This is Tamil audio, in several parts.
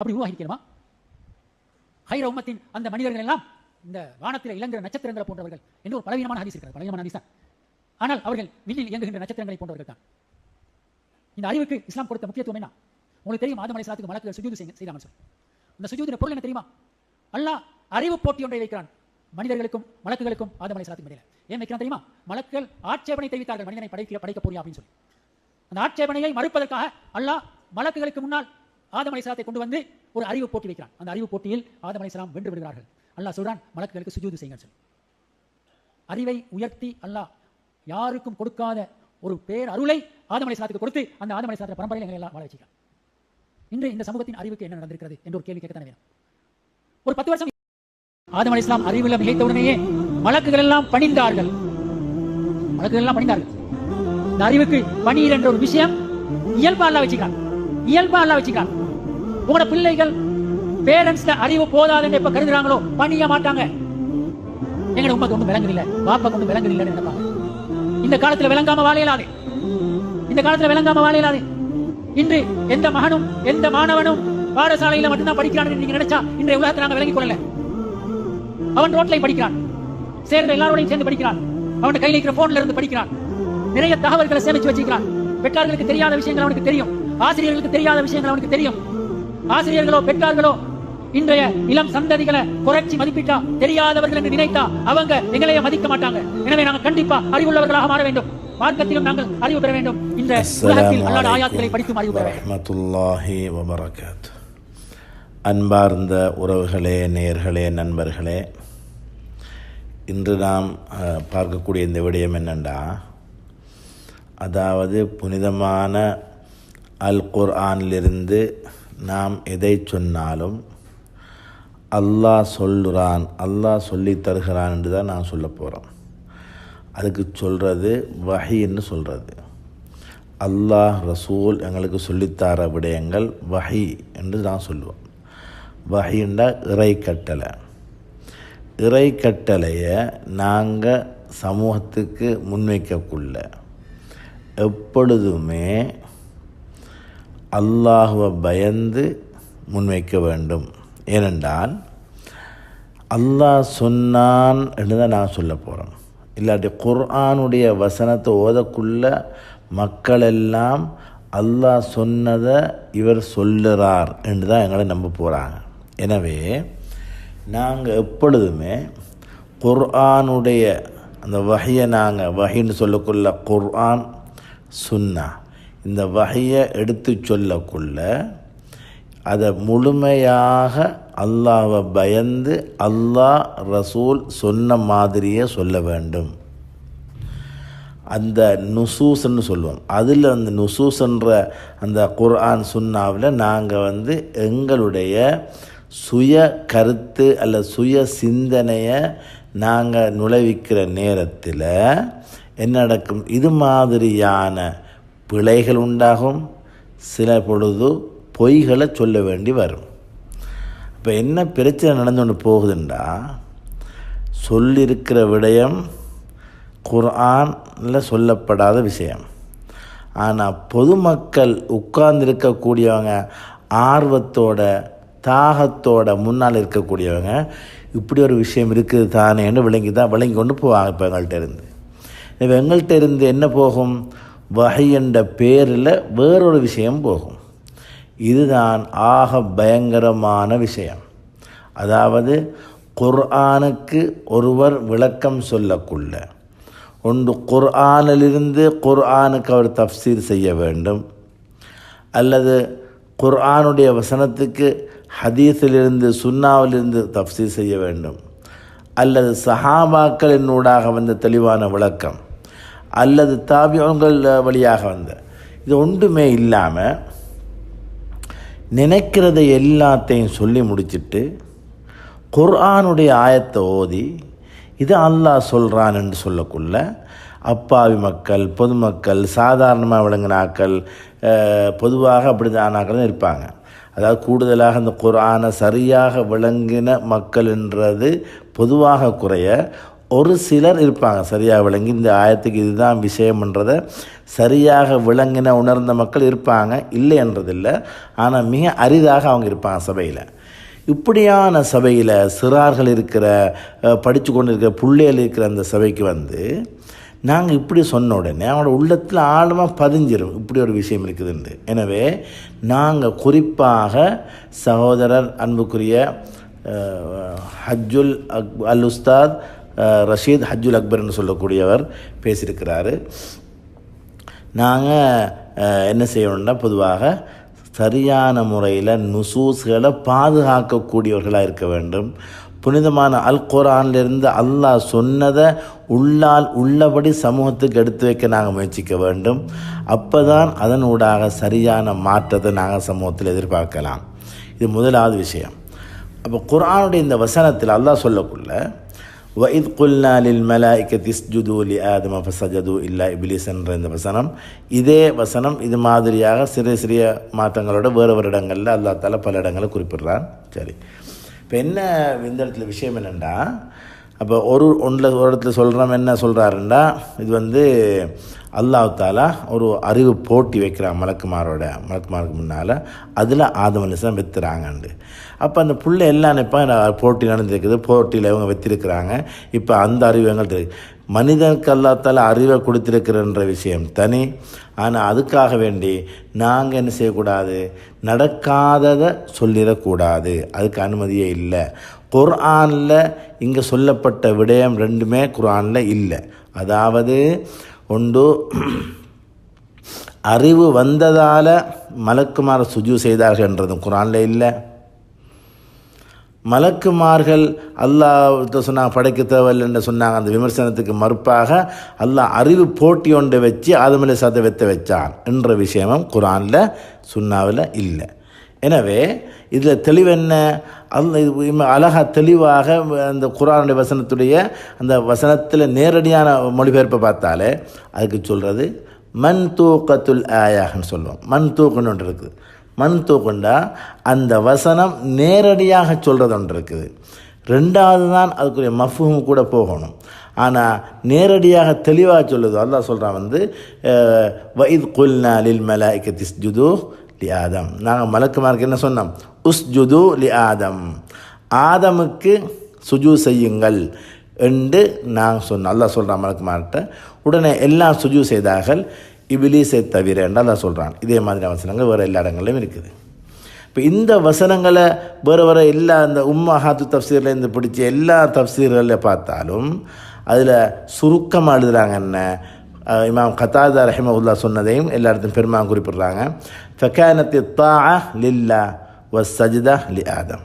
அப்படி உருவாகிக்கணுமா ஹைர உம்மத்தின் அந்த மனிதர்கள் எல்லாம் இந்த வானத்தில் இளங்கிற நட்சத்திரங்களை போன்றவர்கள் என்று ஒரு பலவீனமான ஹதீஸ் இருக்கிறது பலவீனமான ஹதீஸ்? தான் ஆனால் அவர்கள் விண்ணில் இயங்குகின்ற நட்சத்திரங்களை போன்றவர்கள் தான். இந்த அறிவுக்கு இஸ்லாம் கொடுத்த முக்கியத்துவம் என்ன? உங்களுக்கு தெரியும் ஆதம் அலைஹிஸ்ஸலாத்துக்கு மலக்குகள் சுஜூது செய்தாமல் சொல்லி. இந்த சுஜூதின் பொருள் என்ன தெரியுமா? அல்லாஹ் அறிவு போட்டி ஒன்றை வைக்கிறான். மனிதர்களுக்கும் மலக்குகளுக்கும் ஆதம் அலைஹிஸ்ஸலாத்துக்கும் இடையில. ஏன் வைக்கிறான் தெரியுமா? மலக்குகள் ஆட்சேபனை தெரிவித்தார்கள் மனிதனை படைக்க படைக்க போறியா அப்படின்னு சொல்லி. அந்த ஆட்சேபனையை மறுப்பதற்காக அல்லாஹ் மலக்குகளுக்கு முன்னால் ஆதம் அலைஹிஸ்ஸலாத்தை கொண்டு வந்து ஒரு அறிவு போட்டி வைக்கிறான். அந்த அறிவு போட்டியில் ஆதம் அலைஹிஸ்ஸலாம் வென்று விடுகிறார்கள். அல்லாஹ் சொல்றான் மலக்குகளுக்கு சுஜூது செய்யுங்கள் சொல்லி. அறிவை உயர்த்தி அல்லாஹ் யாருக்கும் கொடுக்காத ஒரு பேர் அருளை ஆதம் அலைஹிஸ்ஸலாத்துக்கு கொடுத்து அந்த ஆதம் அலைஹிஸ்ஸலாத்தின் பரம்பரையில் எங்களை எல்லாம் வாழ வச்சுக்கிறான் இன்று இந்த சமூகத்தின் அறிவுக்கு என்ன நடந்திருக்கிறது என்ற ஒரு கேள்வி கேட்கத்தானே வேணும். ஒரு பத்து வருஷம் ஆதம் இஸ்லாம் அறிவில் மிகைத்த உடனேயே மலக்குகள் எல்லாம் பணிந்தார்கள். மலக்குகள் எல்லாம் பணிந்தார்கள். இந்த அறிவுக்கு பணியில் என்ற ஒரு விஷயம் இயல்பா அல்ல வச்சுக்கிறான். இயல்பா அல்ல வச்சுக்கிறான் உங்களோட பிள்ளைகள் பேரண்ட்ஸ்ல அறிவு போதாதுன்னு எப்ப கருதுறாங்களோ பண்ணிய மாட்டாங்க. எங்க உண்மை கொண்டு விளங்குது இல்ல பாப்பா கொண்டு விளங்குது இல்லைன்னு நினைப்பாங்க இந்த காலத்துல விளங்காம வாழையலாது. இந்த காலத்துல விளங்காம வாழையலாது. இன்று எந்த மகனும் எந்த மாணவனும் பாடசாலையில மட்டும்தான் படிக்கிறான்னு நீங்க நினைச்சா இன்றைய உலகத்தை நாங்க விளங்கிக் கொள்ளல. அவன் ரோட்லையும் படிக்கிறான். சேர்ந்த எல்லாரோடையும் சேர்ந்து படிக்கிறான். அவன் கையில் இருக்கிற போன்ல இருந்து படிக்கிறான். நிறைய தகவல்களை சேமிச்சு வச்சுக்கிறான். பெற்றார்களுக்கு தெரியாத விஷயங்கள் அவனுக்கு தெரியும். ஆசிரியர்களுக்கு தெரியாத விஷயங்கள் அவனுக்கு தெரியும். ஆசிரியர்களோ பெற்றார்களோ இன்றைய இளம் சந்ததிகளை குறைச்சி மதிப்பிட்டா தெரியாதவர்கள் என்று நினைத்தா அவங்க எங்களையே மதிக்க மாட்டாங்க. எனவே நாங்கள் கண்டிப்பா அறிவுள்ளவர்களாக மாற வேண்டும். மார்க்கத்திலும் நாங்கள் அறிவு பெற வேண்டும். இந்த உலகத்தில் அல்லாத ஆயாத்துகளை படித்தும் அறிவு பெற வேண்டும். அன்பார்ந்த உறவுகளே நேயர்களே நண்பர்களே இன்று நாம் பார்க்கக்கூடிய இந்த விடயம் என்னென்னா அதாவது புனிதமான அல் குர்ஆனிலிருந்து நாம் எதை சொன்னாலும் அல்லாஹ் சொல்லுறான் அல்லாஹ் சொல்லி தருகிறான் என்று தான் நான் சொல்ல போகிறோம் அதுக்கு சொல்கிறது வஹின்னு சொல்கிறது அல்லாஹ் ரசூல் எங்களுக்கு சொல்லித்தார விடயங்கள் வஹி என்று நான் சொல்லுவோம். வஹின்னா இறை கட்டளை. இறை கட்டளையை நாங்கள் சமூகத்துக்கு முன்வைக்கக்குள்ள எப்பொழுதுமே அல்லாஹுவை பயந்து முன்வைக்க வேண்டும். ஏனென்றால் அல்லாஹ் சொன்னான் என்று தான் நான் சொல்ல போகிறோம் இல்லாட்டி குர்ஆனுடைய வசனத்தை ஓதக்குள்ள மக்கள் எல்லாம் அல்லாஹ் சொன்னதை இவர் சொல்லுறார் என்று தான் எங்களை நம்ப போகிறாங்க எனவே நாங்கள் எப்பொழுதுமே குர்ஆனுடைய அந்த வகையை நாங்கள் வகைன்னு சொல்லக்குள்ள குர்ஆன் சுன்னா இந்த வகையை எடுத்து சொல்லக்குள்ள அதை முழுமையாக அல்லாவை பயந்து அல்லாஹ் ரசூல் சொன்ன மாதிரியே சொல்ல வேண்டும். அந்த நுசூஸ்ன்னு சொல்லுவோம். அதில் அந்த நுசூஸ்ன்ற அந்த குர்ஆன் சுன்னாவில் நாங்கள் வந்து எங்களுடைய சுய கருத்து அல்ல சுய சிந்தனையை நாங்கள் நுழைவிக்கிற நேரத்தில் என்ன நடக்கும்? இது மாதிரியான பிழைகள் உண்டாகும். சில பொழுது பொய்களை சொல்ல வேண்டி வரும். இப்போ என்ன பிரச்சனை நடந்து கொண்டு போகுதுண்டா? சொல்லியிருக்கிற விடயம் குர்ஆனில் சொல்லப்படாத விஷயம். ஆனால் பொதுமக்கள் உட்கார்ந்திருக்கக்கூடியவங்க ஆர்வத்தோட தாகத்தோட முன்னால் இருக்கக்கூடியவங்க இப்படி ஒரு விஷயம் இருக்குது தானேன்னு விளங்கி தான் விளங்கி கொண்டு போவாங்க இப்போ எங்கள்கிட்ட இருந்து. இப்போ எங்கள்கிட்ட இருந்து என்ன போகும்? வகை என்ற பேரில் வேறொரு விஷயம் போகும். இதுதான் ஆக பயங்கரமான விஷயம். அதாவது குர்ஆனுக்கு ஒருவர் விளக்கம் சொல்லக்குள்ள. ஒன்று குர்ஆனிலிருந்து குர்ஆனுக்கு அவர் தப்சீர் செய்ய வேண்டும். அல்லது குர்ஆனுடைய வசனத்துக்கு ஹதீஸிலிருந்து சுன்னாவிலிருந்து தப்சீர் செய்ய வேண்டும். அல்லது சஹாபாக்களின் ஊடாக வந்த தெளிவான விளக்கம். அல்லது தாபியங்கள் வழியாக வந்த. இது ஒன்றுமே இல்லாமல் நினைக்கிறதை எல்லாத்தையும் சொல்லி முடிச்சிட்டு குர்ஆனுடைய ஆயத்தை ஓதி இது அல்லாஹ் சொல்கிறான் என்று சொல்லக்குள்ள அப்பாவி மக்கள் பொதுமக்கள் சாதாரணமாக விளங்கினாக்கள் பொதுவாக அப்படி தான் இருப்பாங்க. அதாவது கூடுதலாக அந்த குரானை சரியாக விளங்கின மக்கள் என்றது பொதுவாக குறைய ஒரு சிலர் இருப்பாங்க சரியாக விளங்கி. இந்த ஆயத்துக்கு இதுதான் விஷயம்ன்றதை சரியாக விளங்கின உணர்ந்த மக்கள் இருப்பாங்க இல்லைன்றதில்லை ஆனால் மிக அரிதாக அவங்க இருப்பாங்க சபையில். இப்படியான சபையில் சிறார்கள் இருக்கிற படித்து கொண்டு இருக்கிற பிள்ளைகள் இருக்கிற அந்த சபைக்கு வந்து நாங்கள் இப்படி சொன்ன உடனே அவங்களோட உள்ளத்தில் ஆழமாக பதிஞ்சிடும் இப்படி ஒரு விஷயம் இருக்குதுண்டு. எனவே நாங்கள் குறிப்பாக சகோதரர் அன்புக்குரிய ஹஜ்ஜுல் அக் அல் உஸ்தாத் ரஷீத் ஹஜ்ஜுல் அக்பர்னு சொல்லக்கூடியவர் பேசியிருக்கிறாரு. நாங்கள் என்ன செய்யணும்னா பொதுவாக சரியான முறையில் நுசூஸ்களை பாதுகாக்கக்கூடியவர்களாக இருக்க வேண்டும். புனிதமான அல் குரான்லேருந்து அல்லாஹ் சொன்னதை உள்ளால் உள்ளபடி சமூகத்துக்கு எடுத்து வைக்க நாங்கள் முயற்சிக்க வேண்டும். அப்போ தான் அதனூடாக சரியான மாற்றத்தை நாங்கள் சமூகத்தில் எதிர்பார்க்கலாம். இது முதலாவது விஷயம். அப்போ குரானுடைய இந்த வசனத்தில் அல்லாஹ் சொல்லக்குள்ள வயித் குல்லா லில் மலாய்க்க திஸ்ஜுது லி ஆதம ஃபசஜது இல்லா இபிலிஸ் என்ற இந்த வசனம் இதே வசனம் இது மாதிரியாக சிறிய சிறிய மாற்றங்களோட வேறு வேறு இடங்களில் அல்லா பல இடங்களை குறிப்பிடுறான் சரி இப்போ என்ன இந்த இடத்துல விஷயம் என்னென்னா அப்போ ஒரு ஒன்றில் ஒரு இடத்துல சொல்கிறோம் என்ன சொல்கிறாருன்னா இது வந்து அல்லாஹ் தாலா ஒரு அறிவு போட்டி வைக்கிறான் மலக்குமாரோட மலக்குமாருக்கு முன்னால் அதில் ஆதம் அலிசம் வெத்துறாங்கண்டு. அப்போ அந்த பிள்ளை எல்லாம் நினைப்பான் போட்டி நடந்திருக்குது போட்டியில் இவங்க வெத்திருக்கிறாங்க. இப்போ அந்த அறிவு எங்கள்கிட்ட மனிதனுக்கு அல்லாத்தால் அறிவை கொடுத்திருக்கிறன்ற விஷயம் தனி. ஆனால் அதுக்காக வேண்டி நாங்கள் என்ன செய்யக்கூடாது? நடக்காததை சொல்லிடக்கூடாது. அதுக்கு அனுமதியே இல்லை. குர்ஆனில் இங்கே சொல்லப்பட்ட விடயம் ரெண்டுமே குர்ஆனில் இல்லை. அதாவது உண்டு. அறிவு வந்ததால் மலக்குமார் சுஜு செய்தார்கள்ன்றதும் குரானில் இல்லை. மலக்குமார்கள் அல்லாஹ் சொன்னாங்க படைக்க தேவையில்லைன்னு சொன்னாங்க. அந்த விமர்சனத்துக்கு மறுப்பாக அல்லாஹ் அறிவு போட்டி ஒன்றை வச்சு ஆதமலை சாத்தை வெத்த வச்சான் என்ற விஷயமும் குரானில் சுண்ணாவில் இல்லை. எனவே இதில் தெளிவென்ன? அந்த அழகாக தெளிவாக அந்த குரானுடைய வசனத்துடைய அந்த வசனத்தில் நேரடியான மொழிபெயர்ப்பை பார்த்தாலே அதுக்கு சொல்கிறது மண் தூக்கத்துல் ஆயாகன்னு சொல்லுவோம். மண் தூக்குன்னு ஒன்று இருக்குது. மண் தூக்குண்டா அந்த வசனம் நேரடியாக சொல்கிறது ஒன்று இருக்குது. ரெண்டாவது தான் அதுக்குரிய மஃபும் கூட போகணும். ஆனால் நேரடியாக தெளிவாக சொல்லுது. அல்லாஹ் சொல்கிறான் வந்து வைத் குல்னா லில் மலாய்க்க திஸ்ஜுது லி ஆதம் நாங்கள் மலக்குமாருக்கு என்ன சொன்னோம்? உஸ்ஜுது லி ஆதம் ஆதமுக்கு சுஜு செய்யுங்கள் என்று நாங்கள் சொன்னோம் அல்லா சொல்கிறான் மலக்குமார்கிட்ட உடனே எல்லாம் சுஜு செய்தார்கள் இபிலீஸை தவிர என்று அல்லா சொல்கிறான் இதே மாதிரி வசனங்கள் வேறு எல்லா இடங்களிலும் இருக்குது. இப்போ இந்த வசனங்களை வேறு வேறு எல்லா இந்த உம்மா ஹாத்து தப்சீர்லேருந்து பிடிச்ச எல்லா தப்சீர்களில் பார்த்தாலும் அதில் சுருக்கமாக எழுதுகிறாங்க என்ன? இமாம் கத்தாதா ரஹிமவுல்லா சொன்னதையும் எல்லா இடத்தையும் பெருமாள் குறிப்பிடுறாங்க. ஃபக்கானத்தி தா லில்லா வ சஜிதா லி ஆதம்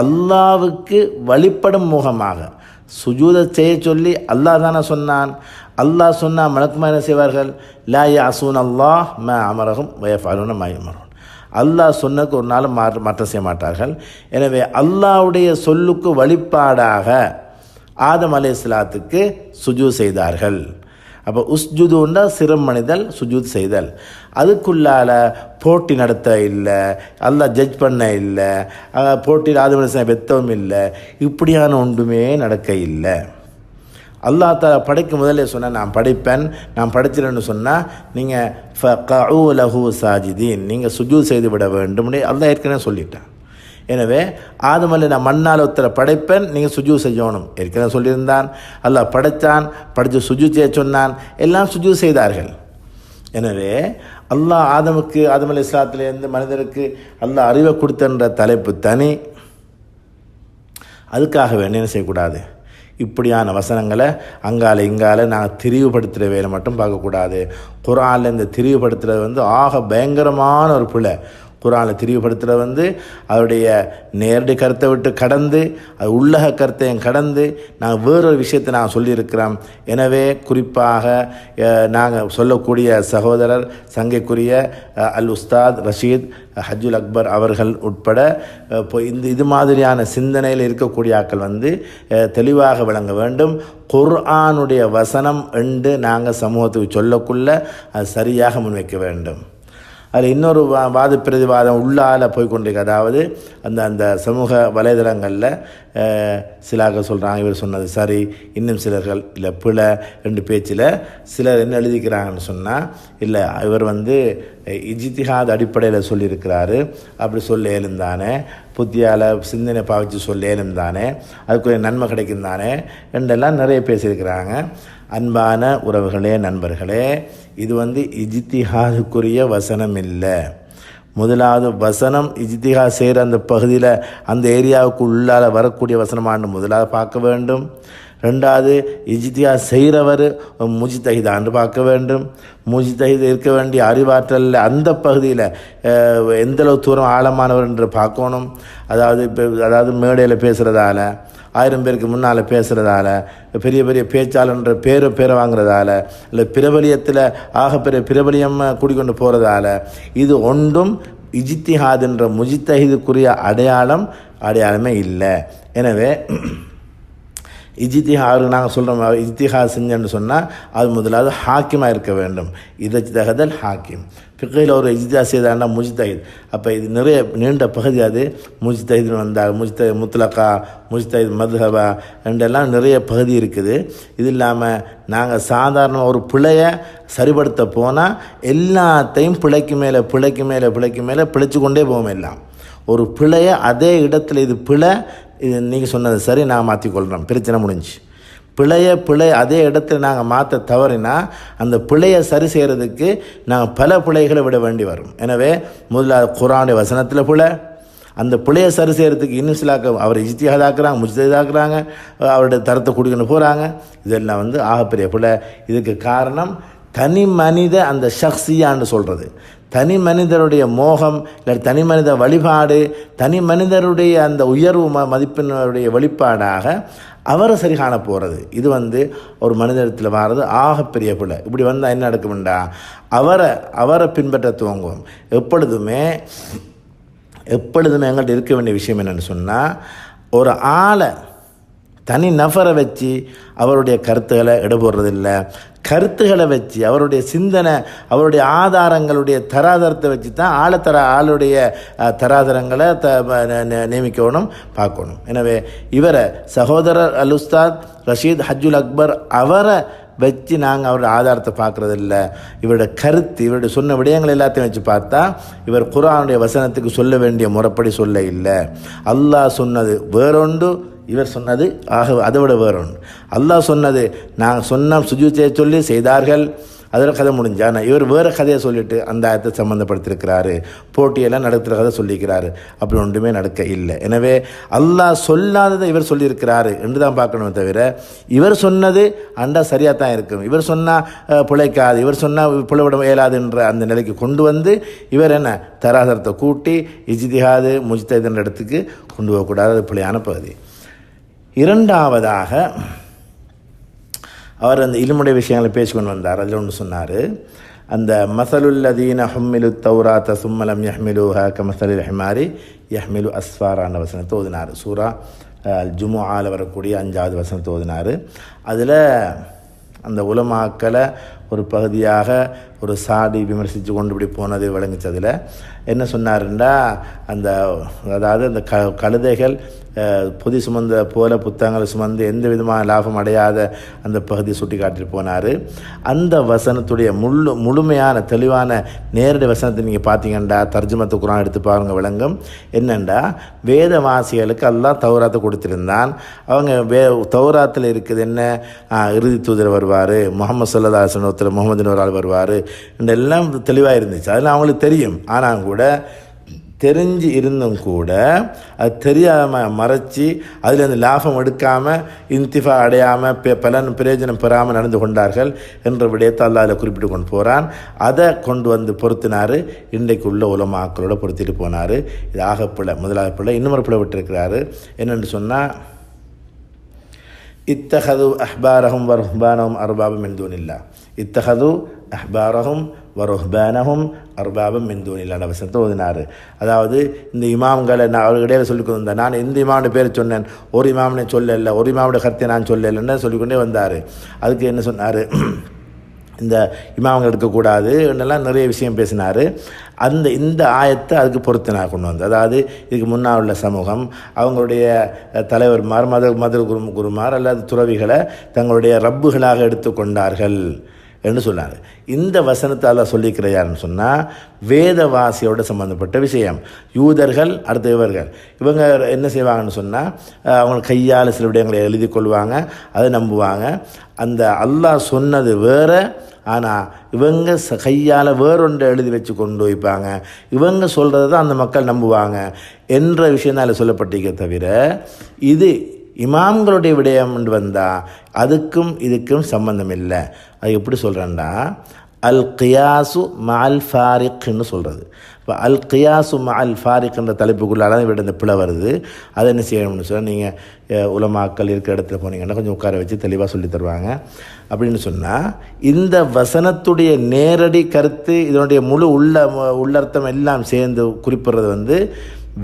அல்லாவுக்கு வழிபடும் முகமாக சுஜூத செய்ய சொல்லி அல்லாஹ் தானே சொன்னான். அல்லாஹ் சொன்னால் மலக்குமா என்ன செய்வார்கள்? லா யாசூன் அல்லாஹ் ம அமரகம் வயஃபாலுன மயமரும் அல்லாஹ் சொன்னக்கு ஒரு நாள் மாற்ற மாற்றம் செய்ய மாட்டார்கள். எனவே அல்லாவுடைய சொல்லுக்கு வழிபாடாக ஆதம் அலே இஸ்லாத்துக்கு சுஜூ செய்தார்கள். அப்போ உஸ்ஜுதுன்னா சிறுமணிதல் சுஜூத் செய்தல். அதுக்குள்ளால போட்டி நடத்த இல்லை அல்லாஹ் ஜட்ஜ் பண்ண இல்லை போட்டியில் ஆதமனிசனை வெத்தவும் இல்லை. இப்படியான ஒன்றுமே நடக்க இல்லை. அல்லா தாலா படைக்கும் முதலே சொன்னால் நான் படைப்பேன் நான் படைச்சிடன்னு சொன்னால் நீங்கள் ஃப லஹு சாஜிதீன் நீங்கள் சுஜூ செய்து விட வேண்டும் அல்லா ஏற்கனவே சொல்லிட்டேன். எனவே ஆதமல்ல நான் மண்ணால் ஒருத்தரை படைப்பேன் நீங்கள் சுஜு செய்யணும். ஏற்கனவே சொல்லியிருந்தான். அல்லாஹ் படைத்தான் படைத்து சுஜு செய்ய சொன்னான். எல்லாம் சுஜு செய்தார்கள். எனவே அல்லாஹ் ஆதமுக்கு ஆதம் அலி இஸ்லாத்திலேருந்து மனிதருக்கு அல்லாஹ் அறிவை கொடுத்தன்ற தலைப்பு தனி. அதுக்காக என்ன செய்யக்கூடாது? இப்படியான வசனங்களை அங்கால இங்கால நாங்கள் திரிவுபடுத்துகிற வேலை மட்டும் பார்க்கக்கூடாது. குரானில் இந்த திரிவுபடுத்துறது வந்து ஆக பயங்கரமான ஒரு பிள்ளை குரானை திரிவுபடுத்துகிற வந்து அவருடைய நேரடி கருத்தை விட்டு கடந்து அது உள்ளக கருத்தையும் கடந்து நாங்கள் வேறொரு விஷயத்தை நாங்கள் சொல்லியிருக்கிறோம் எனவே குறிப்பாக நாங்கள் சொல்லக்கூடிய சகோதரர் சங்கைக்குரிய அல் உஸ்தாத் ரஷீத் ஹஜுல் அக்பர் அவர்கள் உட்பட இப்போ இந்த இது மாதிரியான சிந்தனையில் இருக்கக்கூடிய ஆக்கள் வந்து தெளிவாக விளங்க வேண்டும். குர்ஆனுடைய வசனம் என்று நாங்கள் சமூகத்துக்கு சொல்லக்குள்ள அது சரியாக முன்வைக்க வேண்டும். அதில் இன்னொரு வா வாத பிரதிவாதம் உள்ளால போய்கொண்டிருக்கு அதாவது அந்த அந்த சமூக வலைதளங்களில் சிலாக சொல்கிறாங்க இவர் சொன்னது சரி இன்னும் சிலர்கள் இல்லை பிழை ரெண்டு பேச்சில் சிலர் என்ன எழுதிக்கிறாங்கன்னு சொன்னால் இல்லை இவர் வந்து இஜித்திஹாத் அடிப்படையில் சொல்லியிருக்கிறாரு அப்படி சொல்ல எழுந்தானே புத்தியால் சிந்தனை பாவிச்சு சொல்ல எழுந்தானே அதுக்குரிய நன்மை கிடைக்கும் தானே ரெண்டெல்லாம் நிறைய பேசியிருக்கிறாங்க. அன்பான உறவுகளே நண்பர்களே இது வந்து இஜித்திஹாதுக்குரிய வசனம் இல்லை முதலாவது வசனம் இஜித்திஹா செய்கிற அந்த பகுதியில் அந்த ஏரியாவுக்கு உள்ளால வரக்கூடிய வசனமானு முதலாவது பார்க்க வேண்டும். ரெண்டாவது இஜித்தியா செய்கிறவர் முஜித்தஹிதான்னு பார்க்க வேண்டும். முஜித்தஹித் இருக்க வேண்டிய அறிவாற்றலில் அந்த பகுதியில் எந்தளவு தூரம் ஆழமானவர் என்று பார்க்கணும். அதாவது இப்போ அதாவது மேடையில் பேசுகிறதால ஆயிரம் பேருக்கு முன்னால் பேசுகிறதால பெரிய பெரிய பேச்சாளன்ற பேரை பேரை வாங்குறதால இல்லை பிரபலியத்தில் ஆகப்பெரிய பிரபலியம் கூடிக்கொண்டு போகிறதால இது ஒன்றும் இஜித்திஹாதுன்ற முஜித்தஹிதுக்குரிய அடையாளம் அடையாளமே இல்லை. எனவே இஜித்திஹாரு நாங்கள் சொல்கிறோம் இஜித்திஹா செஞ்சேன்னு சொன்னால் அது முதலாவது ஹாக்கிமாக இருக்க வேண்டும். இதை தகதல் ஹாக்கிம். ஃபிக்கையில் ஒரு இஜித்தியா செய்தாண்டா முஜித்தஹித் அப்போ இது நிறைய நீண்ட பகுதி அது. முஜித்தஹித்னு வந்தால் முஜித்த முத்லக்கா முஜித்தஹித் மதுஹபா ரெண்டெல்லாம் நிறைய பகுதி இருக்குது. இது இல்லாமல் நாங்கள் சாதாரண ஒரு பிழையை சரிபடுத்த போனால் எல்லாத்தையும் பிழைக்கு மேலே பிழைக்கு மேலே பிழைக்கு மேலே பிழைச்சு கொண்டே போவோம் எல்லாம். ஒரு பிழையை அதே இடத்துல இது பிழை இது நீங்கள் சொன்னது சரி நான் மாற்றிக்கொள்கிறேன் பிரச்சனை முடிஞ்சு. பிழைய பிழை அதே இடத்துல நாங்கள் மாற்ற தவறினா அந்த பிழையை சரி செய்கிறதுக்கு நாங்கள் பல பிழைகளை விட வேண்டி வரும். எனவே முதல்ல குரானுடைய வசனத்தில் பிழை அந்த பிழையை சரி செய்கிறதுக்கு இன்னும் சிலாக்க அவர் இஜித்தியாதாக்குறாங்க முஜிதாக்குறாங்க அவருடைய தரத்தை குடிக்கணும் போகிறாங்க இதெல்லாம் வந்து ஆகப்பெரிய பிழை. இதுக்கு காரணம் தனி மனித அந்த ஷக்ஸியான்னு சொல்கிறது தனி மனிதருடைய மோகம் இல்லை தனி மனித வழிபாடு தனி மனிதருடைய அந்த உயர்வு ம மதிப்பினருடைய வெளிப்பாடாக அவரை சரி காண போகிறது இது வந்து ஒரு மனிதத்தில் வர்றது ஆகப்பெரிய பிள்ளை இப்படி வந்தால் என்ன நடக்கும்டா? அவரை அவரை பின்பற்ற துவங்குவோம். எப்பொழுதுமே எப்பொழுதுமே எங்கள்கிட்ட இருக்க வேண்டிய விஷயம் என்னென்னு சொன்னால் ஒரு ஆளை தனி நபரை வச்சு அவருடைய கருத்துக்களை இடபடுறதில்லை கருத்துக்களை வச்சு அவருடைய சிந்தனை அவருடைய ஆதாரங்களுடைய தராதரத்தை வச்சு தான் ஆழத்தர ஆளுடைய தராதரங்களை த நியமிக்கணும் பார்க்கணும். எனவே இவரை சகோதரர் அல் உஸ்தாத் ரஷீத் ஹஜ்ஜுல் அக்பர் அவரை வச்சு நாங்கள் அவருடைய ஆதாரத்தை பார்க்குறது இல்லை இவருடைய கருத்து இவருடைய சொன்ன விடயங்கள் எல்லாத்தையும் வச்சு பார்த்தா இவர் குரானுடைய வசனத்துக்கு சொல்ல வேண்டிய முறைப்படி சொல்ல இல்லை. அல்லாஹ் சொன்னது வேறொன்று இவர் சொன்னது ஆக அதை விட வேறொன்று அல்லாஹ் சொன்னது நாங்கள் சொன்னோம் சுஜூத்தை சொல்லி செய்தார்கள் அதில் கதை முடிஞ்சா இவர் வேறு கதையை சொல்லிட்டு அந்த ஆயத்தை சம்மந்தப்படுத்திருக்கிறாரு போட்டியெல்லாம் நடத்துகிற கதை சொல்லியிருக்கிறாரு அப்படி ஒன்றுமே நடக்க இல்லை. எனவே அல்லாஹ் சொல்லாததை இவர் சொல்லியிருக்கிறாரு என்று தான் பார்க்கணுமே தவிர இவர் சொன்னது அண்டா சரியாக தான் இருக்கும். இவர் சொன்னால் பிழைக்காது. இவர் சொன்னால் பிழைவிட இயலாதுன்ற அந்த நிலைக்கு கொண்டு வந்து இவர் என்ன தராதரத்தை கூட்டி இஜிதிகாது முஜித்ததுன்ற இடத்துக்கு கொண்டு போகக்கூடாது. அது பிழையான பகுதி. இரண்டாவதாக அவர் அந்த இலுமுடைய விஷயங்களை பேசிக்கொண்டு வந்தார். அதில் ஒன்று சொன்னார் அந்த மசலுல்லதீன ஹம்மிலு தௌராத்த சும்மலம் யஹ்மிலு ஹ மசலில் ஹிமாரி யஹ்மிலு அஸ்வாரான வசனத்தை ஓதினார். சூரா ஜுமு ஆல வரக்கூடிய அஞ்சாவது வசனத்தை ஓதினார். அதில் அந்த உலமாக்களை ஒரு பகுதியாக ஒரு சாடி விமர்சித்து கொண்டு இப்படி போனது விளங்கிச்சதில். என்ன சொன்னாருன்னா அந்த அதாவது அந்த க கழுதைகள் பொதி சுமந்த போல புத்தகங்களை சுமந்து எந்த விதமான லாபம் அடையாத அந்த பகுதியை சுட்டி காட்டிட்டு போனார். அந்த வசனத்துடைய முழு முழுமையான தெளிவான நேரடி வசனத்தை நீங்கள் பார்த்தீங்கண்டா? தர்ஜுமத்து குரான் எடுத்து பாருங்கள் விளங்கும். என்னெண்டா? வேதவாசிகளுக்கு எல்லாம் தௌராத்தை கொடுத்துருந்தான். அவங்க வே தௌராத்தில் இருக்குது என்ன? இறுதி தூதர் வருவார். முகமது சொல்லதாசன் ஒருத்தர் முகமது ஒரு ஆள் வருவார். எல்லாம் தெளிவாக இருந்துச்சு. அதெல்லாம் அவங்களுக்கு தெரியும். ஆனால் கூட தெரிஞ்சு இருந்தும் கூட அது தெரியாமல் மறைச்சி அதில் அந்த லாபம் எடுக்காமல் இன்திஃபா அடையாமல் பெ பலன் பிரயோஜனம் பெறாமல் நடந்து கொண்டார்கள் என்ற விடயத்தை அல்லா குறிப்பிட்டு கொண்டு போகிறான் அதை கொண்டு வந்து பொருத்தினார். இன்றைக்கு உள்ள உலமாக்களோட பொருத்திட்டு போனார். இது ஆகப்பிள்ளை முதலாக பிள்ளை இன்னொரு பிள்ளை விட்டுருக்கிறாரு. என்னென்னு சொன்னால் இத்தகது அஹ்பாரகம் வருஹ்பானஹும் அர்பாபம் மின்தூனில்லா இத்தகது அஹ்பாரஹும் வருஹ்பானஹும் அர்பாபம் மின்தூனில்லான வசனத்தை ஓதினார் அதாவது இந்த இமாம்களை நான் அவர் இடையில சொல்லி நான் எந்த இமாமுடைய பேர் சொன்னேன் ஒரு இமாமனை சொல்லலை ஒரு இமாமுடைய கருத்தை நான் சொல்லலைன்னு சொல்லிக்கொண்டே வந்தார் அதுக்கு என்ன சொன்னார் இந்த இமாமங்கள் எடுக்கக்கூடாது என்னெல்லாம் நிறைய விஷயம் பேசினார் அந்த இந்த ஆயத்தை அதுக்கு பொருத்தினார் கொண்டு வந்து அதாவது இதுக்கு முன்னால் உள்ள சமூகம் அவங்களுடைய தலைவர்மார் மத மத குரு குருமார் அல்லது துறவிகளை தங்களுடைய ரப்புகளாக எடுத்துக்கொண்டார்கள் என்று சொன்னார். இந்த வசனத்தால் சொல்லிக்கிறையார்னு சொன்னால் வேதவாசியோட சம்மந்தப்பட்ட விஷயம். யூதர்கள் அடுத்த இவர்கள். இவங்க என்ன செய்வாங்கன்னு சொன்னால் அவங்க கையால் சில விடயங்களை எழுதி கொள்வாங்க அதை நம்புவாங்க. அந்த அல்லாஹ் சொன்னது வேற ஆனால் இவங்க ச கையால் வேறொன்றை எழுதி வச்சு கொண்டு வைப்பாங்க இவங்க சொல்கிறத தான் அந்த மக்கள் நம்புவாங்க. என்ற விஷயம் தான் அதில் தவிர இது இமாம்களுடைய விடயம் வந்தால் அதுக்கும் இதுக்கும் சம்பந்தம் இல்லை அது எப்படி சொல்கிறேன்னா அல் கியாசு மால் ஃபாரிக்னு சொல்கிறது இப்போ அல் கியாசு மால் ஃபாரிக்ன்ற தலைப்புக்குள்ளால தான் இவட இந்த பிழை வருது. அதை என்ன செய்யணும்னு சொன்னால் நீங்கள் உலமாக்கள் இருக்கிற இடத்துல போனீங்கன்னா கொஞ்சம் உட்கார வச்சு தெளிவாக சொல்லி தருவாங்க. அப்படின்னு சொன்னால் இந்த வசனத்துடைய நேரடி கருத்து இதனுடைய முழு உள்ள உள்ளர்த்தம் எல்லாம் சேர்ந்து குறிப்பிடுறது வந்து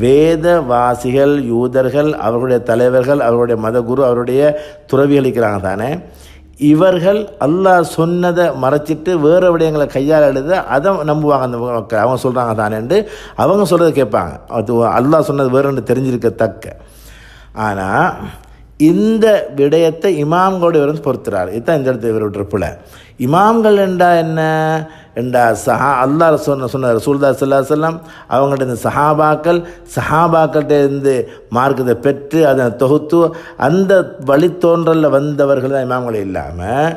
வேதவாசிகள் யூதர்கள் அவர்களுடைய தலைவர்கள் அவருடைய மதகுரு அவருடைய துறவி அளிக்கிறாங்க தானே. இவர்கள் அல்லாஹ் சொன்னதை மறைச்சிட்டு வேறு விடயங்களை கையால் எழுத அதை நம்புவாங்க அந்த மக்கள். அவங்க சொல்கிறாங்க தானேண்டு அவங்க சொல்கிறத கேட்பாங்க. அது அல்லாஹ் சொன்னது வேறுன்னு தெரிஞ்சிருக்கத்தக்க. ஆனால் இந்த விடயத்தை இமாம்களோடு இவர் பொறுத்துறார். இதுதான் இந்த இடத்துல இவர் ட்ரிப்பில் இமாம்கள் என்றா என்ன? என்றா சஹா அல்லாஹ் சொன்ன சொன்ன ரசூல்தா சல்லா சொல்லம் அவங்கள்ட்ட இருந்து சஹாபாக்கள் சஹாபாக்கள்கிட்ட இருந்து மார்க்கத்தை பெற்று அதை தொகுத்து அந்த வழித்தோன்றலில் வந்தவர்கள் தான் இமாம்கள் இல்லாமல்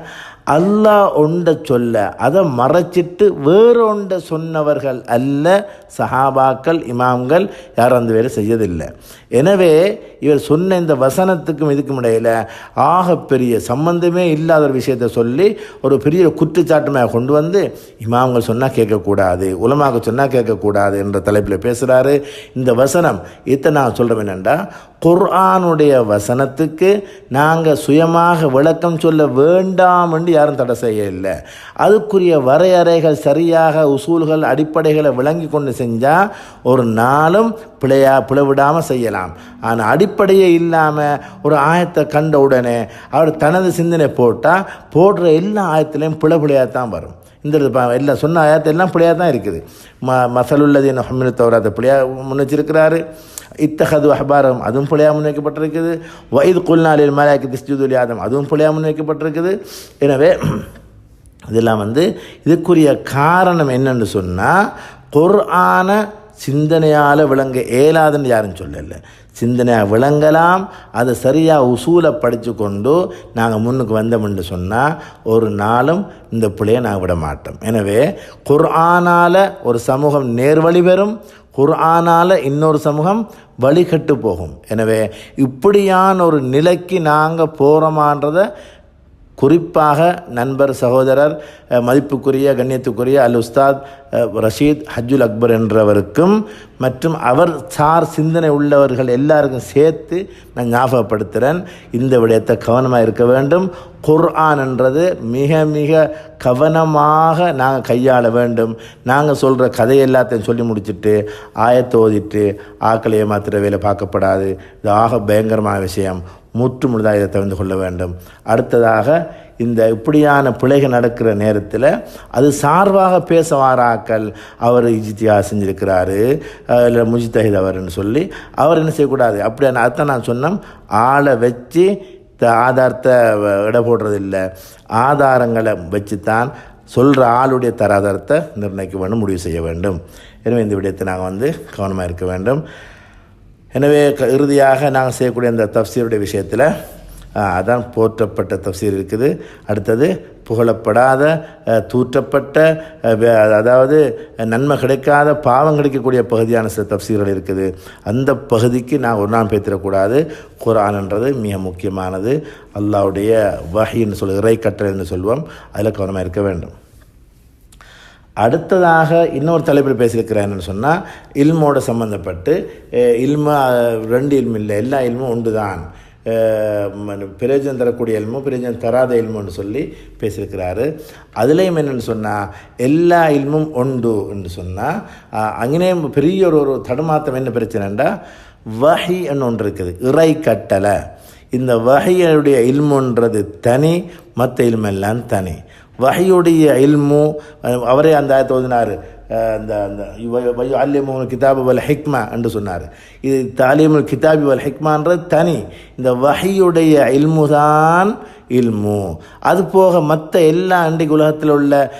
அல்லாஹ் ஒன்றை சொல்ல அதை மறைச்சிட்டு வேறு ஒன்றை சொன்னவர்கள் அல்ல சஹாபாக்கள் இமாம்கள் யாரும் அந்த வேலை செய்யதில்லை. எனவே இவர் சொன்ன இந்த வசனத்துக்கும் இதுக்கும் இடையில் ஆகப்பெரிய சம்பந்தமே இல்லாத ஒரு விஷயத்தை சொல்லி ஒரு பெரிய குற்றச்சாட்டுமையாக கொண்டு வந்து இமாம்கள் சொன்னால் கேட்கக்கூடாது உலமாக சொன்னால் கேட்கக்கூடாது என்ற தலைப்பில் பேசுகிறாரு இந்த வசனம் இத்தனை நான் சொல்கிறேன் என்னென்னா குர்ஆனுடைய வசனத்துக்கு நாங்கள் சுயமாக விளக்கம் சொல்ல வேண்டாம் என்று யாரும் தடை செய்ய இல்லை. அதுக்குரிய வரையறைகள் சரியாக உசூல்கள் அடிப்படைகளை விளங்கி கொண்டு செஞ்சால் ஒரு நாளும் பிழையா பிளவிடாமல் செய்யலாம். ஆனால் அடிப்படையே இல்லாமல் ஒரு ஆயத்தை கண்ட உடனே அவர் தனது சிந்தனை போட்டால் போடுற எல்லா ஆயத்துலேயும் பிழை பிழையாக தான் வரும். இந்த எல்லாம் சொன்ன ஆயத்தை எல்லாம் பிழையாக தான் இருக்குது. ம மசலுள்ளது என்ன ஹம்மினு தவறாத பிழையாக முன்னெச்சிருக்கிறாரு இத்தகது அஹபாரம் அதுவும் பிழையாக முன்வைக்கப்பட்டிருக்குது. வயது குல்நாளில் மலையாக்கி திஸ்ஜுதுலி ஆதம் அதுவும் பிழையாக முன்வைக்கப்பட்டிருக்குது. எனவே இதெல்லாம் வந்து இதுக்குரிய காரணம் என்னன்னு சொன்னால் குர்ஆன சிந்தனையால் விளங்க இயலாதுன்னு யாரும் சொல்லலை. சிந்தனையாக விளங்கலாம் அதை சரியாக உசூலை படித்து கொண்டு நாங்கள் முன்னுக்கு வந்தோம்னு சொன்னால் ஒரு நாளும் இந்த பிள்ளையை நாங்கள் விட மாட்டோம். எனவே குர்ஆனால் ஒரு சமூகம் நேர்வழி பெறும் குர்ஆனால் இன்னொரு சமூகம் வழிகட்டு போகும். எனவே இப்படியான ஒரு நிலைக்கு நாங்கள் போகிறோமான்றதை குறிப்பாக நண்பர் சகோதரர் மதிப்புக்குரிய கண்ணியத்துக்குரிய அல் உஸ்தாத் ரஷீத் ஹஜ்ஜுல் அக்பர் என்றவருக்கும் மற்றும் அவர் சார் சிந்தனை உள்ளவர்கள் எல்லாருக்கும் சேர்த்து நான் ஞாபகப்படுத்துகிறேன் இந்த விடயத்தை கவனமாக இருக்க வேண்டும். குர்ஆன் என்றது மிக மிக கவனமாக நாங்கள் கையாள வேண்டும். நாங்கள் சொல்கிற கதை எல்லாத்தையும் சொல்லி முடிச்சுட்டு ஆயத்தோதிட்டு ஆக்களை ஏமாத்துகிற வேலை பார்க்கப்படாது. இது ஆக பயங்கரமான விஷயம். முற்று முழுதாக இதை தவிர்த்து கொள்ள வேண்டும். அடுத்ததாக இந்த இப்படியான பிழைகள் நடக்கிற நேரத்தில் அது சார்பாக பேச வாராக்கள் அவர் இஜித்தியா செஞ்சிருக்கிறாரு இல்லை முஜித்தஹித் அவர்னு சொல்லி அவர் என்ன செய்யக்கூடாது? அப்படியான அர்த்தம் நான் சொன்னோம் ஆளை வச்சு த- ஆதாரத்தை வ- இட போடுறதில்லை. ஆதாரங்களை வச்சு தான் சொல்கிற ஆளுடைய தராதாரத்தை நிர்ணயிக்க வேண்டும் முடிவு செய்ய வேண்டும். எனவே இந்த விடயத்தை நாங்கள் வந்து கவனமாக இருக்க வேண்டும். எனவே க இறுதியாக நாங்கள் செய்யக்கூடிய அந்த தப்சீருடைய விஷயத்தில் அதான் போற்றப்பட்ட தப்சீர் இருக்குது. அடுத்தது புகழப்படாத தூற்றப்பட்ட வே- அதாவது நன்மை கிடைக்காத பாவம் கிடைக்கக்கூடிய பகுதியான சில தப்சீர்கள் இருக்குது. அந்த பகுதிக்கு நான் ஒரு நாள் பேத்திடக்கூடாது. குரான்ன்றது மிக முக்கியமானது. அல்லாவுடைய வகைன்னு சொல்லு இறை கட்டளைன்னு சொல்லுவோம் அதில் கவனமாக இருக்க வேண்டும். அடுத்ததாக இன்னொரு தலைப்பில் பேசியிருக்கிறேன்னு சொன்னால் இல்மோட சம்மந்தப்பட்டு அஹ், இல்ம ரெண்டு இல்மு இல்லை எல்லா இல்மும் ஒன்று தான் பிரயோஜனம் தரக்கூடிய இல்மும் பிரயோஜனம் தராத இல்முன்னு சொல்லி பேசியிருக்கிறாரு. அதுலேயும் என்னென்னு சொன்னால் எல்லா இல்மும் உண்டு என்று சொன்னால் அங்கேயும் பெரிய ஒரு ஒரு தடுமாற்றம் என்ன பிரச்சனைண்டா வகை என்று ஒன்று இருக்குது இறை கட்டளை. இந்த வகையுடைய இல்முன்றது தனி மற்ற இல்மெல்லாம் தனி. வஹையுடைய இல்மு அவரே அந்த ஆயத்தை ஓதினார். அந்த அந்த வயு அல்லிமுல் கிதாபு வல் ஹிக்மா என்று சொன்னார். இது தாலிமுல் கிதாபி வல் ஹிக்மான்றது தனி. இந்த வகையுடைய இல்மு தான் இல்மு. அது போக மற்ற எல்லா அன்றைக்கு உலகத்தில் உள்ள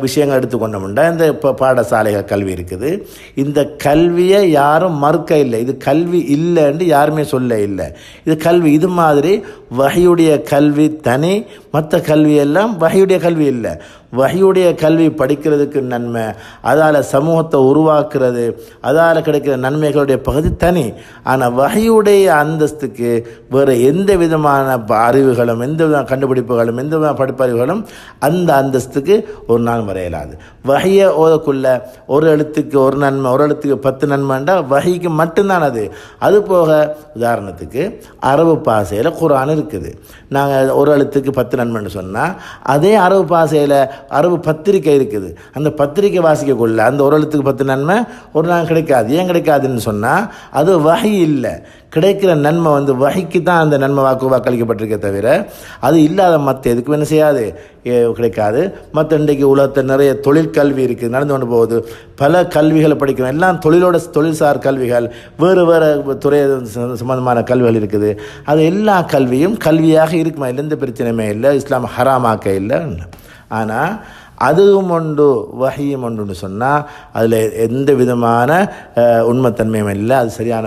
விஷயங்கள் எடுத்துக்கொண்டோம்னா இந்த இப்போ பாடசாலைகள் கல்வி இருக்குது. இந்த கல்வியை யாரும் மறுக்க இல்லை. இது கல்வி இல்லைன்னு யாருமே சொல்ல இல்லை. இது கல்வி இது மாதிரி வகையுடைய கல்வி தனி மற்ற கல்வியெல்லாம் வகையுடைய கல்வி இல்லை. வகையுடைய கல்வி படிக்கிறதுக்கு நன்மை. அதால் சமூகத்தை உருவாக்குறது அதால் கிடைக்கிற நன்மைகளுடைய பகுதி தனி. ஆனால் வகையுடைய அந்தஸ்துக்கு வேறு எந்த விதமான ப- அறிவுகளும் எந்த கண்டுபிடிப்புகளும் எந்த படிப்பறிவுகளும் அந்த அந்தஸ்துக்கு ஒரு நாள் வரையலாது வகையை ஓதக்குள்ள ஒரு எழுத்துக்கு ஒரு நன்மை ஒரு எழுத்துக்கு பத்து நன்மைண்டா வகைக்கு மட்டும்தான் அது. அது போக உதாரணத்துக்கு அரபு பாசையில் குரான் இருக்குது. நாங்கள் ஒரு எழுத்துக்கு பத்து நன்மைன்னு சொன்னால் அதே அரபு பாசையில் அரபு பத்திரிக்கை இருக்குது. அந்த பத்திரிக்கை வாசிக்கக்குள்ள அந்த ஒரு எழுத்துக்கு பத்து நன்மை ஒரு நாள் கிடைக்காது. ஏன் கிடைக்காதுன்னு சொன்னால் அது வகை இல்லை. கிடைக்கிற நன்மை வந்து வகைக்கு தான் அந்த நன்மை வாக்கு வாக்களிக்கப்பட்டிருக்கே தவிர அது இல்லாத மற்ற எதுக்கும் என்ன செய்யாது? கிடைக்காது. மற்ற இன்றைக்கு உலகத்தில் நிறைய தொழிற்கல்வி இருக்குது நடந்து கொண்டு போகுது. பல கல்விகளை படிக்கிறோம். எல்லாம் தொழிலோட தொழில்சார் கல்விகள். வேறு வேறு துறை ச- சம்பந்தமான கல்விகள் இருக்குது. அது எல்லா கல்வியும் கல்வியாக இருக்குமா? இல்லை எந்த பிரச்சனையுமே இல்லை. இஸ்லாம் ஹராமாக்க இல்லை. ஆனால் அதுவும் உண்டு வகையும் உண்டுன்னு சொன்னால் அதில் எந்த விதமான உண்மைத்தன்மையும் இல்லை. அது சரியான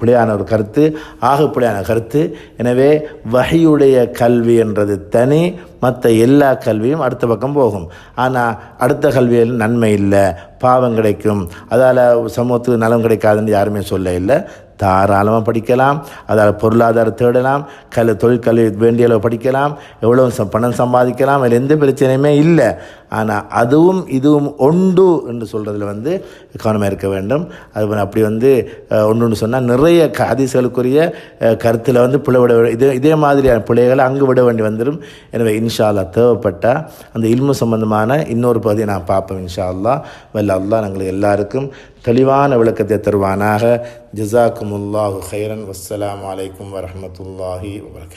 பிழையான ஒரு கருத்து ஆக பிழையான கருத்து. எனவே வகையுடைய கல்வி என்றது தனி மற்ற எல்லா கல்வியும் அடுத்த பக்கம் போகும். ஆனால் அடுத்த கல்வியில் நன்மை இல்லை பாவம் கிடைக்கும். அதால் சமூகத்துக்கு நலம் கிடைக்காதுன்னு யாருமே சொல்ல இல்லை. தாராளமாக படிக்கலாம் அதால் பொருளாதாரம் தேடலாம் கல் தொழிற்கல்வி வேண்டிய அளவு படிக்கலாம் எவ்வளோ ச- பணம் சம்பாதிக்கலாம் அதில் எந்த பிரச்சனையுமே இல்லை. ஆனால் அதுவும் இதுவும் ஒன்று என்று சொல்கிறதுல வந்து கவனமாக இருக்க வேண்டும். அது அப்படி வந்து ஒன்று ஒன்றுன்னு சொன்னால் நிறைய க ஹதீஸ்களுக்குரிய கருத்தில் வந்து பிழை விட இதே இதே மாதிரியான பிள்ளைகளை அங்கு விட வேண்டி வந்துடும் எனவே இன்ஷா தேவைப்பட்டால் அந்த இல்மு சம்பந்தமான இன்னொரு பகுதியை நான் பார்ப்போம் இன்ஷா அல்லா வல்ல அல்லாஹ் எங்களுக்கு எல்லாருக்கும் தெளிவான விளக்கத்தை தருவானாக. ஜசாக்குமுல்லாஹு ஹைரன் வஸ்ஸலாம் அலைக்கும் வரமத்துல்லாஹி வபரகாத்துஹு